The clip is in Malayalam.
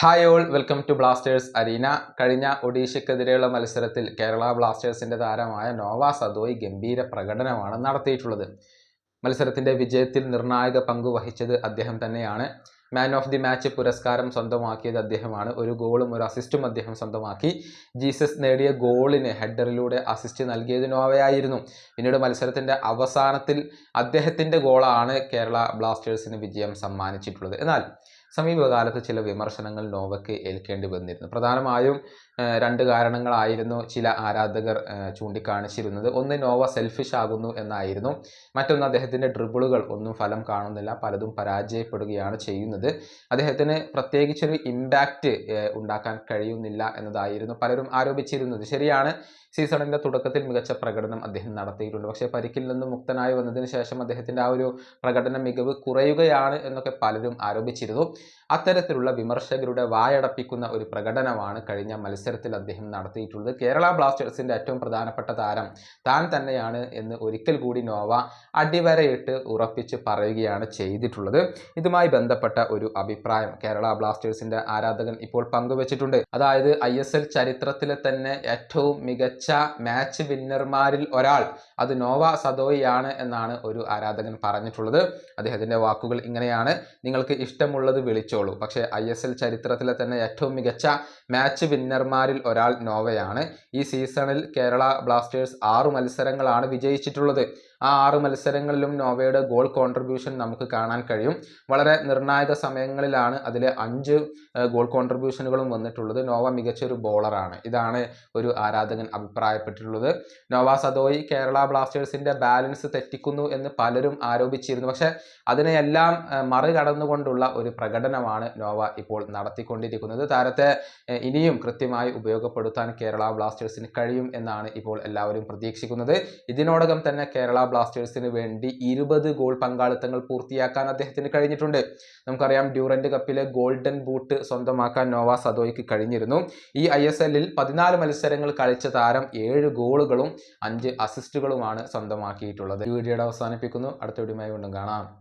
Hi all welcome to Blasters arena കഴിഞ്ഞ ഒഡീഷയ്ക്കെതിരെയുള്ള മത്സരത്തിൽ കേരള ബ്ലാസ്റ്റേഴ്സിന്റെ താരമായ നോവ സദോയ് ഗംഭീര പ്രകടനമാണ് നടത്തിയിട്ടുള്ളത്. മത്സരത്തിന്റെ വിജയത്തിൽ നിർണായക പങ്ക് വഹിച്ചത് അദ്ദേഹം തന്നെയാണ്. മാൻ ഓഫ് ദി മാച്ച് പുരസ്കാരം സ്വന്തമാക്കിയത് അദ്ദേഹമാണ്. ഒരു ഗോളും ഒരു അസിസ്റ്റും അദ്ദേഹം സ്വന്തമാക്കി. ജീസസ് നേടിയ ഗോളിന് ഹെഡറിലൂടെ അസിസ്റ്റ് നൽകിയത് നോവയായിരുന്നു. പിന്നീട് മത്സരത്തിന്റെ അവസാനത്തിൽ അദ്ദേഹത്തിന്റെ ഗോളാണ് കേരള ബ്ലാസ്റ്റേഴ്സിന് വിജയം സമ്മാനിച്ചിട്ടുള്ളത്. എന്നാൽ സമീപകാലത്ത് ചില വിമർശനങ്ങൾ നോവയ്ക്ക് ഏൽക്കേണ്ടി വന്നിരുന്നു. പ്രധാനമായും രണ്ട് കാരണങ്ങളായിരുന്നു ചില ആരാധകർ ചൂണ്ടിക്കാണിച്ചിരുന്നത്. ഒന്ന് നോവ സെൽഫിഷ് ആകുന്നു എന്നായിരുന്നു. മറ്റൊന്ന് അദ്ദേഹത്തിന്റെ ഡ്രിബിളുകൾ ഒന്നും ഫലം കാണുന്നില്ല. പലതും പരാജയപ്പെടുകയാണ് ചെയ്യുന്നത്. അദ്ദേഹത്തിന് പ്രത്യേകിച്ചൊരു ഇമ്പാക്റ്റ് ഉണ്ടാക്കാൻ കഴിയുന്നില്ല എന്നതായിരുന്നു പലരും ആരോപിച്ചിരുന്നത്. ശരിയാണ് സീസണിന്റെ തുടക്കത്തിൽ മികച്ച പ്രകടനം അദ്ദേഹം നടത്തിയിട്ടുണ്ട്. പക്ഷേ പരിക്കിൽ നിന്ന് മുക്തനായി വന്നതിന് ശേഷം അദ്ദേഹത്തിന്റെ ആ ഒരു പ്രകടന മികവ് കുറയുകയാണ് എന്നൊക്കെ പലരും ആരോപിച്ചിരുന്നു. അത്തരത്തിലുള്ള വിമർശകരുടെ വായടപ്പിക്കുന്ന ഒരു പ്രകടനമാണ് കഴിഞ്ഞ മത്സരത്തിൽ അദ്ദേഹം നടത്തിയിട്ടുള്ളത്. കേരള ബ്ലാസ്റ്റേഴ്സിന്റെ ഏറ്റവും പ്രധാനപ്പെട്ട താരം താൻ തന്നെയാണ് എന്ന് ഒരിക്കൽ കൂടി നോവ അടിവരയിട്ട് ഉറപ്പിച്ച് പറയുകയാണ് ചെയ്തിട്ടുള്ളത്. ഇതുമായി ബന്ധപ്പെട്ട ഒരു അഭിപ്രായം കേരള ബ്ലാസ്റ്റേഴ്സിന്റെ ആരാധകൻ ഇപ്പോൾ പങ്കുവച്ചിട്ടുണ്ട്. അതായത് ഐ എസ് എൽ ചരിത്രത്തിലെ തന്നെ ഏറ്റവും മികച്ച മാച്ച് വിന്നർമാരിൽ ഒരാൾ അത് നോവ സദോയിയാണ് എന്നാണ് ഒരു ആരാധകൻ പറഞ്ഞിട്ടുള്ളത്. അദ്ദേഹത്തിന്റെ വാക്കുകൾ ഇങ്ങനെയാണ്. നിങ്ങൾക്ക് ഇഷ്ടമുള്ളത് വിളിച്ചോളൂ. പക്ഷേ ഐ എസ് എൽ ചരിത്രത്തിലെ തന്നെ ഏറ്റവും മികച്ച മാച്ച് വിന്നർമാരിൽ ഒരാൾ നോവയാണ്. ഈ സീസണിൽ കേരള ബ്ലാസ്റ്റേഴ്സ് ആറ് മത്സരങ്ങളാണ് വിജയിച്ചിട്ടുള്ളത്. ആ ആറ് മത്സരങ്ങളിലും നോവയുടെ ഗോൾ കോൺട്രിബ്യൂഷൻ നമുക്ക് കാണാൻ കഴിയും. വളരെ നിർണായക സമയങ്ങളിലാണ് അതിലെ അഞ്ച് ഗോൾ കോൺട്രിബ്യൂഷനുകളും വന്നിട്ടുള്ളത്. നോവ മികച്ചൊരു ബോളറാണ് ഇതാണ് ഒരു ആരാധകൻ അഭിപ്രായപ്പെട്ടിട്ടുള്ളത്. നോവ സദോയി കേരള ബ്ലാസ്റ്റേഴ്സിന്റെ ബാലൻസ് തെറ്റിക്കുന്നു എന്ന് പലരും ആരോപിച്ചിരുന്നു. പക്ഷേ അതിനെയെല്ലാം മറികടന്നുകൊണ്ടുള്ള ഒരു പ്രകടനമാണ് നോവ ഇപ്പോൾ നടത്തിക്കൊണ്ടിരിക്കുന്നത്. താരത്തെ ഇനിയും കൃത്യമായി ഉപയോഗപ്പെടുത്താൻ കേരള ബ്ലാസ്റ്റേഴ്സിന് കഴിയും എന്നാണ് ഇപ്പോൾ എല്ലാവരും പ്രതീക്ഷിക്കുന്നത്. ഇതിനോടകം തന്നെ കേരള ബ്ലാസ്റ്റേഴ്സിന് വേണ്ടി ഇരുപത് ഗോൾ പങ്കാളിത്തങ്ങൾ പൂർത്തിയാക്കാൻ അദ്ദേഹത്തിന് കഴിഞ്ഞിട്ടുണ്ട്. നമുക്കറിയാം ഡ്യൂറന്റ് കപ്പിലെ ഗോൾഡൻ ബൂട്ട് സ്വന്തമാക്കാൻ നോവ സദോയ്ക്ക് കഴിഞ്ഞിരുന്നു. ഈ ഐ എസ് എല്ലിൽ പതിനാല് മത്സരങ്ങൾ കളിച്ച താരം ഏഴ് ഗോളുകളും അഞ്ച് അസിസ്റ്റുകളുമാണ് സ്വന്തമാക്കിയിട്ടുള്ളത്. വീഡിയോയുടെ അവസാനിപ്പിക്കുന്നു. അടുത്ത വീഡിയോയുമായി വീണ്ടും കാണാം.